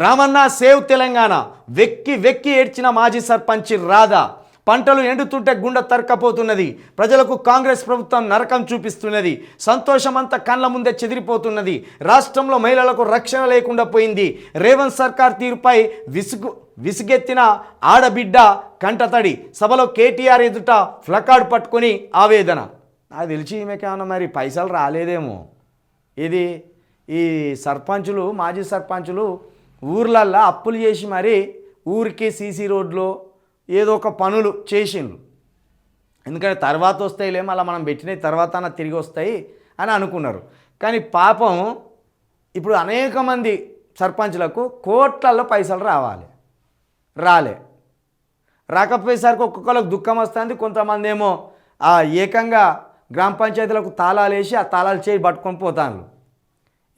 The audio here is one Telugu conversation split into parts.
రామన్న సేవ్ తెలంగాణ. వెక్కి వెక్కి ఏడ్చిన మాజీ సర్పంచ్ రాధా. పంటలు ఎండుతుంటే గుండె తరకపోతున్నది ప్రజలకు కాంగ్రెస్ ప్రభుత్వం నరకం చూపిస్తున్నది. సంతోషమంతా కళ్ళ ముందే చెదిరిపోతున్నది. రాష్ట్రంలో మహిళలకు రక్షణ లేకుండా పోయింది. రేవంత్ సర్కార్ తీరుపై విసుగు విసుగెత్తిన ఆడబిడ్డ కంటతడి. సభలో కేటీఆర్ ఎదుట ఫ్లకార్డ్ పట్టుకొని ఆవేదన. నాకు తెలిసి ఈమెకేమన్నా మరి పైసలు రాలేదేమో. ఇది ఈ సర్పంచులు మాజీ సర్పంచులు ఊర్లల్లో అప్పులు చేసి మరీ ఊరికి సీసీ రోడ్లో ఏదో ఒక పనులు చేసిండ్రు. ఎందుకంటే తర్వాత వస్తాయిలే మళ్ళీ మనం పెట్టిన తర్వాత తిరిగి వస్తాయి అని అనుకున్నారు. కానీ పాపం ఇప్పుడు అనేక మంది సర్పంచులకు కోట్లలో పైసలు రావాలి. రాలే. రాకపోయేసరికి ఒక్కొక్కరికి దుఃఖం వస్తుంది. కొంతమంది ఏమో ఆ ఏకంగా గ్రామ పంచాయతీలకు తాళాలు వేసి ఆ తాళాలు చేయి పట్టుకొని పోతాను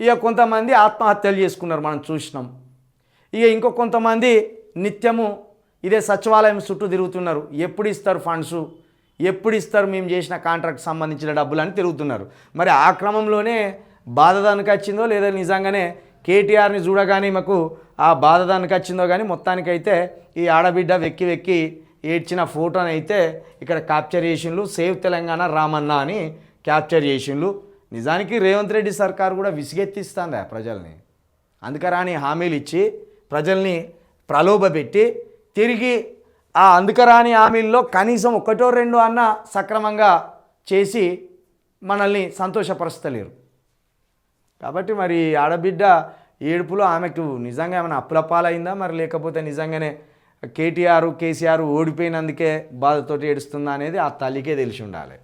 ఇక కొంతమంది ఆత్మహత్యలు చేసుకున్నారు మనం చూసినాం. ఇక ఇంకో కొంతమంది నిత్యము ఇదే సచివాలయం చుట్టూ తిరుగుతున్నారు. ఎప్పుడు ఇస్తారు ఫండ్స్ ఎప్పుడు ఇస్తారు మేము చేసిన కాంట్రాక్ట్ సంబంధించిన డబ్బులు అని తిరుగుతున్నారు. మరి ఆ క్రమంలోనే బాధ దానికి వచ్చిందో లేదా నిజంగానే కేటీఆర్ని చూడగానే మాకు ఆ బాధ దానికి వచ్చిందో కానీ మొత్తానికైతే ఈ ఆడబిడ్డ వెక్కి వెక్కి ఏడ్చిన ఫోటోని అయితే ఇక్కడ క్యాప్చర్ చేసిండ్లు సేవ్ తెలంగాణ రామన్న అని క్యాప్చర్ చేసిండ్లు నిజానికి రేవంత్ రెడ్డి సర్కార్ కూడా విసిగెత్తిస్తుంది ప్రజల్ని. అందుకరాని హామీలు ఇచ్చి ప్రజల్ని ప్రలోభపెట్టి తిరిగి ఆ అందుకరాని హామీల్లో కనీసం ఒకటో రెండో అన్న సక్రమంగా చేసి మనల్ని సంతోషపరుస్తలేరు. కాబట్టి మరి ఆడబిడ్డ ఏడుపులో ఆమెకు నిజంగా ఏమైనా అప్పులప్పాలైందా మరి లేకపోతే నిజంగానే కేటీఆర్ కేసీఆర్ ఓడిపోయినందుకే బాధతోటి ఏడుస్తుందా అనేది ఆ తల్లికే తెలిసి ఉండాలి.